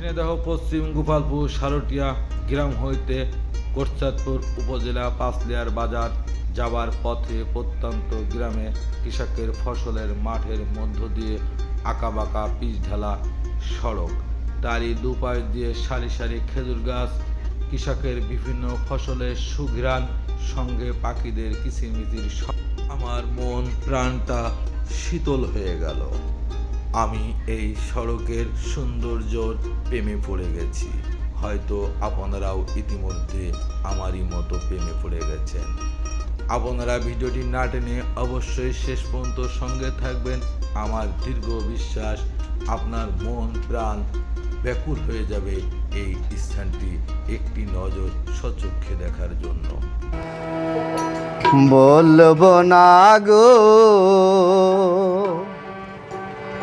ঝিনাইদহ, পশ্চিম গোপালপুর, সারটিয়া গ্রাম হইতে কোটচাঁদপুর উপজেলা পাঁচলিয়ার বাজার যাবার পথে প্রত্যন্ত গ্রামে কৃষকের ফসলের মাঠের মধ্য দিয়ে আঁকাবাঁকা পিচ ঢালা সড়ক। তারই দুপাশ দিয়ে সারি সারি খেজুর গাছ, কৃষকের বিভিন্ন ফসলের সুঘ্রাণ, সঙ্গে পাখিদের কিচিরমিচির আমার মন প্রাণটা শীতল হয়ে গেল। আমি এই সড়কের সৌন্দর্যর প্রেমে পড়ে গেছি। হয়তো আপনারাও ইতিমধ্যে আমারই মতো প্রেমে পড়ে গেছেন। আপনারা ভিডিওটি না টেনে অবশ্যই শেষ পর্যন্ত সঙ্গে থাকবেন। আমার দীর্ঘ বিশ্বাস, আপনার মন, প্রাণ ব্যাকুল হয়ে যাবে এই স্থানটি একটি নজর সচক্ষে দেখার জন্য। বলব না গো।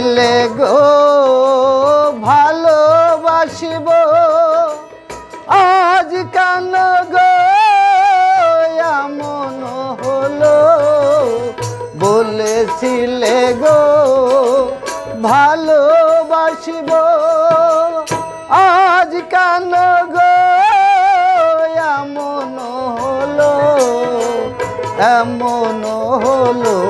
বলেছিলে গো, ভালোবাসিব। আজ কান গো, এমন হলো? বলেছিলে গো, ভালোবাসিব। আজ কান গো, এমন হলো? এমন হলো?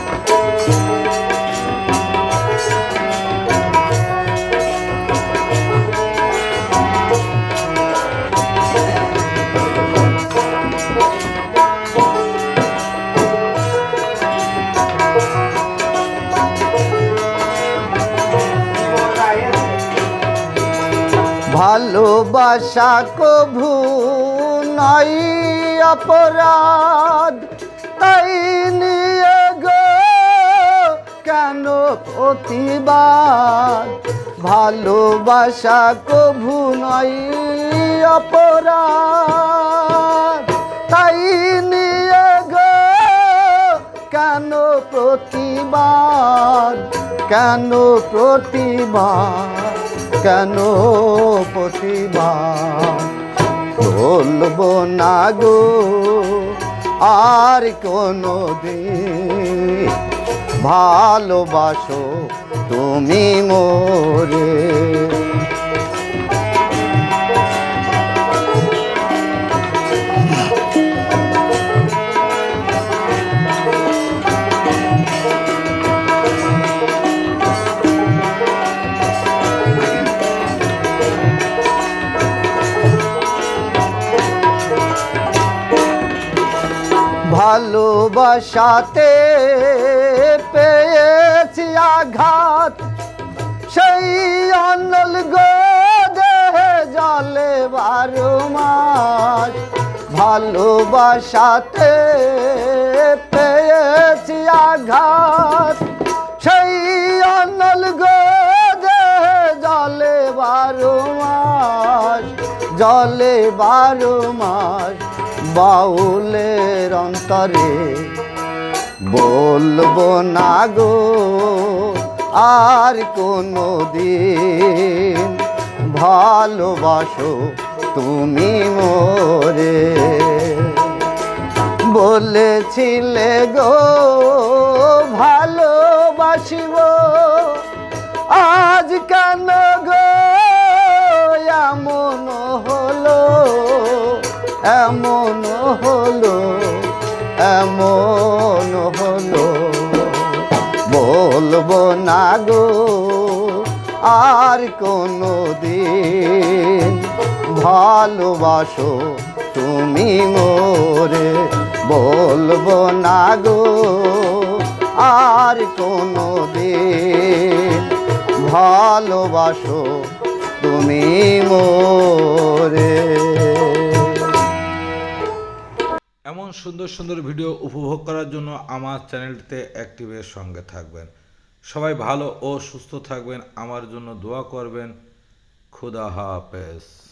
ভালোবাসা কভু নাই অপরাধ। তাই নিয়ে গো, কেন প্রতিবাদ? ভালোবাসা কভু নাই অপরাধ। তাই নিয়ে গো, কেন প্রতিবাদ? কেন প্রতিবাদ? কেন প্রতিমা? চলব না গো আর কোনো ভালোবাসো তুমি মোরে। ভালোবাসাতে পেয়েছি আঘাত। সেই অনল গো দেহে জলে বারো মাস। ভালোবাসাতে পেয়েছি আঘাত। সেই অনল গো দেহে জলে বারো মাস। জলে বারো মাস। বাউলের অন্তরে বলব না গো, আর কোনো দিন ভালোবাসো তুমি মোরে। বলেছিলে গো আসিব আজ কেন এমন হলো এমন হলো। বলব না গো, আর কোনো দিন ভালোবাসো তুমি মোরে। বলব না গো, আর কোনো দিন ভালোবাসো তুমি মোরে। সুন্দর সুন্দর ভিডিও উপভোগ করার জন্য আমার চ্যানেলটিতে অ্যাক্টিভের সঙ্গে থাকবেন। সবাই ভালো ও সুস্থ থাকবেন। আমার জন্য দোয়া করবেন। খুদা হাফেজ।